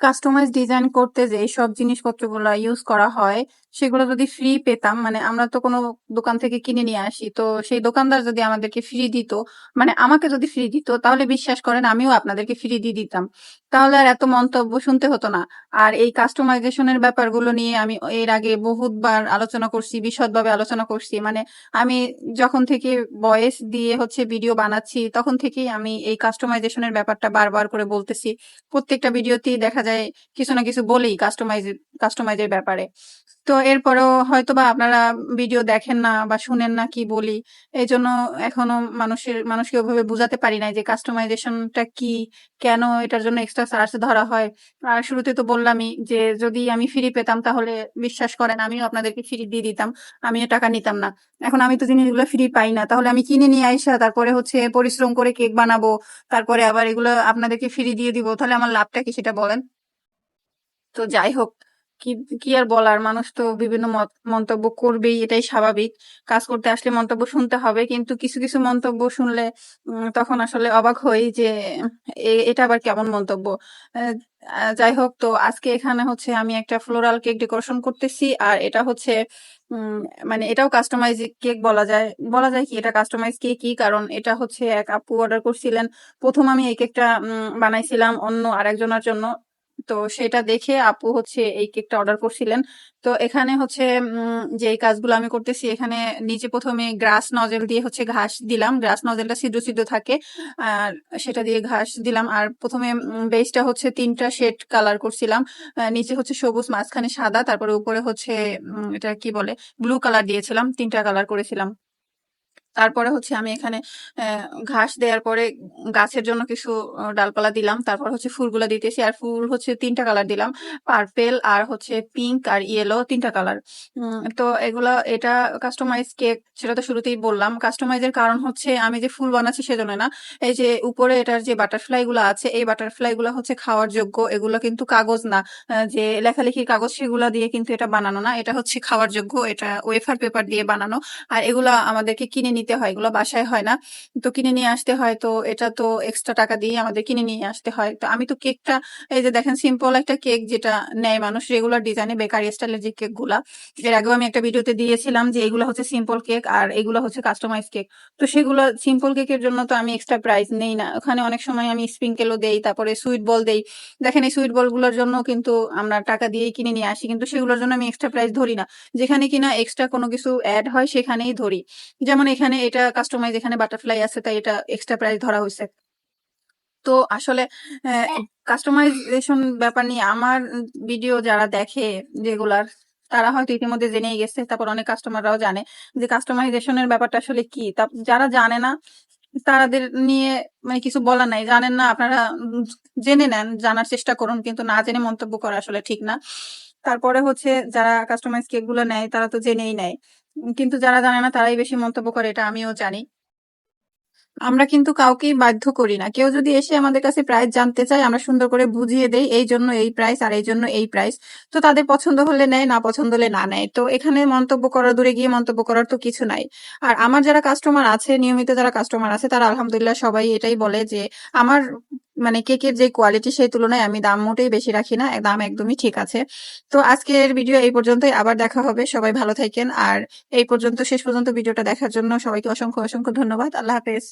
Customise design করতে যে সব জিনিসপত্রগুলো ইউজ করা হয় সেগুলো যদি ফ্রি পেতাম মানে আমরা তো কোনো দোকান থেকে কিনে নিয়ে আসি, তো সেই দোকানদার যদি আমাদেরকে ফ্রি দিত মানে আমাকে যদি ফ্রি দিত, তাহলে বিশ্বাস করেন আমিও আপনাদেরকে ফ্রি দিয়ে দিতাম। তাহলে আর এত মন্তব্য শুনতে হতো না। আর এই কাস্টমাইজেশনের ব্যাপারগুলো নিয়ে আমি এর আগে বহুতবার আলোচনা করছি, বিশদভাবে আলোচনা করছি। মানে আমি যখন থেকে ভয়েস দিয়ে হচ্ছে ভিডিও বানাচ্ছি, তখন থেকেই আমি এই কাস্টমাইজেশনের ব্যাপারটা বারবার করে বলতেছি। প্রত্যেকটা ভিডিওতেই দেখা যায় কিছু না কিছু বলেই কাস্টমাইজ কাস্টমাইজের ব্যাপারে। তো এরপরেও হয়তো বা আপনারা ভিডিও দেখেন না বা শুনেন না কি বলি এই জন্য এখনও মানুষের, মানুষকে ওইভাবে বুঝাতে পারি নাই যে কাস্টমাইজেশনটা কি, কেন এটার জন্য এক্সট্রা চার্জ ধরা হয়। আর শুরুতে তো বললামই যে যদি আমি ফ্রি পেতাম তাহলে বিশ্বাস করেন আমিও আপনাদেরকে ফ্রি দিয়ে দিতাম, আমিও টাকা নিতাম না। এখন আমি তো জিনিসগুলো ফ্রি পাই না, তাহলে আমি কিনে নিয়ে আইসা, তারপরে হচ্ছে পরিশ্রম করে কেক বানাবো, তারপরে আবার এগুলো আপনাদেরকে ফ্রি দিয়ে দিব, তাহলে আমার লাভটা কি সেটা বলেন? তো যাই হোক কি কি আর বলার? মানুষ তো বিভিন্ন মন্তব্য করবেই, এটাই স্বাভাবিক। কাজ করতে আসলে মন্তব্য শুনতে হবে, কিন্তু কিছু কিছু মন্তব্য শুনলে তখন আসলে অবাক হই যে এটা আবার কেমন মন্তব্য? যাই হোক, তো আজকে এখানে হচ্ছে আমি একটা ফ্লোরাল কেক ডেকোরেশন করতেছি, আর এটা হচ্ছে মানে এটাও কাস্টমাইজ কেক বলা যায়। বলা যায় কি এটা কাস্টমাইজ কেকই কারণ এটা হচ্ছে এক আপু অর্ডার করছিলেন। প্রথম আমি এই কেকটা বানাইছিলাম অন্য আরেকজনের জন্য। তো সেটা দেখে আপু হচ্ছে এই কেকটা অর্ডার করছিলেন। তো এখানে হচ্ছে যে কাজগুলো আমি করতেছি, এখানে নিচে প্রথমে গ্রাস নজেল দিয়ে হচ্ছে ঘাস দিলাম। গ্রাস নজেলটা ছিদ্র ছিদ্র থাকে, আর সেটা দিয়ে ঘাস দিলাম। আর প্রথমে বেসটা হচ্ছে তিনটা শেড কালার করছিলাম। নিচে হচ্ছে সবুজ, মাঝখানে সাদা, তারপরে উপরে হচ্ছে এটা কি বলে ব্লু কালার দিয়েছিলাম। তিনটা কালার করেছিলাম। তারপরে হচ্ছে আমি এখানে ঘাস দেওয়ার পরে গাছের জন্য কিছু ডালপালা দিলাম। তারপর হচ্ছে ফুলগুলা দিতেছি। আর ফুল হচ্ছে তিনটা কালার দিলাম। পার্পেল আর হচ্ছে পিঙ্ক আর ইয়েলো তিনটা কালার। তো এগুলা, এটা কাস্টমাইজ কেক, সেটা তো শুরুতেই বললাম। কাস্টমাইজের কারণ হচ্ছে আমি যে ফুল বানাচ্ছি সেজন্য না। এই যে উপরে এটার যে বাটারফ্লাই গুলো আছে, এই বাটারফ্লাই গুলো হচ্ছে খাওয়ার যোগ্য। এগুলো কিন্তু কাগজ না। যে লেখালেখির কাগজ সেগুলা দিয়ে কিন্তু এটা বানানো না। এটা হচ্ছে খাওয়ার যোগ্য। এটা ওয়েফার পেপার দিয়ে বানানো। আর এগুলা আমাদেরকে কিনে নিতে হয়, এগুলো বাসায় হয় না। তো কিনে নিয়ে আসতে হয়, তো এটা তো এক্সট্রা টাকা দিয়ে আমাদের কিনে নিয়ে আসতে হয়। তো আমি তো কেকটা, এই যে দেখেন সিম্পল একটা কেক যেটা নেয় মানুষ রেগুলার ডিজাইনে বেকারি স্টাইলের যে কেকগুলা এর আগেও আমি একটা ভিডিওতে দিয়েছিলাম যে এগুলো হচ্ছে সিম্পল কেক আর এগুলো হচ্ছে কাস্টমাইজ কেক। তো সেগুলো সিম্পল কেকের জন্য তো আমি এক্সট্রা প্রাইস নেই না। ওখানে অনেক সময় আমি স্প্রিঙ্কেলও দেই, তারপরে সুইট বল দেই। দেখেন এই সুইট বলগুলোর জন্য কিন্তু আমরা টাকা দিয়েই কিনে নিয়ে আসি, কিন্তু সেগুলোর জন্য আমি এক্সট্রা প্রাইস ধরি না। যেখানে কিনা এক্সট্রা কোনো কিছু অ্যাড হয়, সেখানেই ধরি। যেমন এখানে এটা কাস্টমাইজ এখানে বাটারফ্লাই আছে তাই এটা এক্সট্রা প্রাইস ধরা হয়েছে। তো আসলে কাস্টমাইজেশন ব্যাপার নিয়ে আমার ভিডিও যারা দেখে যেগুলার তারা হয়তো ইতিমধ্যে জেনেই গেছে তারপর অনেক কাস্টমাররাও জানে যে কাস্টমাইজেশনের ব্যাপারটা আসলে কি। তা যারা জানে না তাদের নিয়ে মানে কিছু বলার নাই। জানেন না আপনারা জেনে নেন জানার চেষ্টা করুন কিন্তু না জেনে মন্তব্য করা আসলে ঠিক না। তারপরে হচ্ছে যারা কাস্টমাইজ কেকগুলো নেয় তারা তো জেনেই নেয়। কিন্তু যারা জানে না, তারাই বেশি মন্তব্য করে, এটা আমিও জানি। আমরা কিন্তু কাউকেই বাধ্য করি না। কেউ যদি এসে আমাদের কাছে প্রাইস জানতে চায়, আমরা সুন্দর করে বুঝিয়ে দেই, এই জন্য এই প্রাইস আর এই জন্য এই প্রাইস তো তাদের পছন্দ হলে নেয়, না পছন্দ হলে না নেয়। তো এখানে মন্তব্য করার, দূরে গিয়ে মন্তব্য করার তো কিছু নাই। আর আমার যারা কাস্টমার আছে, নিয়মিত যারা কাস্টমার আছে, তারা আলহামদুলিল্লাহ সবাই এটাই বলে যে, আমার মানে কেকের যে কোয়ালিটি সেই তুলনায় আমি দাম মোটেই বেশি রাখি না, দাম একদমই ঠিক আছে। তো আজকের ভিডিও এই পর্যন্তই, আবার দেখা হবে, সবাই ভালো থাকেন। আর এই পর্যন্ত, শেষ পর্যন্ত ভিডিওটা দেখার জন্য সবাইকে অসংখ্য অসংখ্য ধন্যবাদ। আল্লাহ হাফেজ।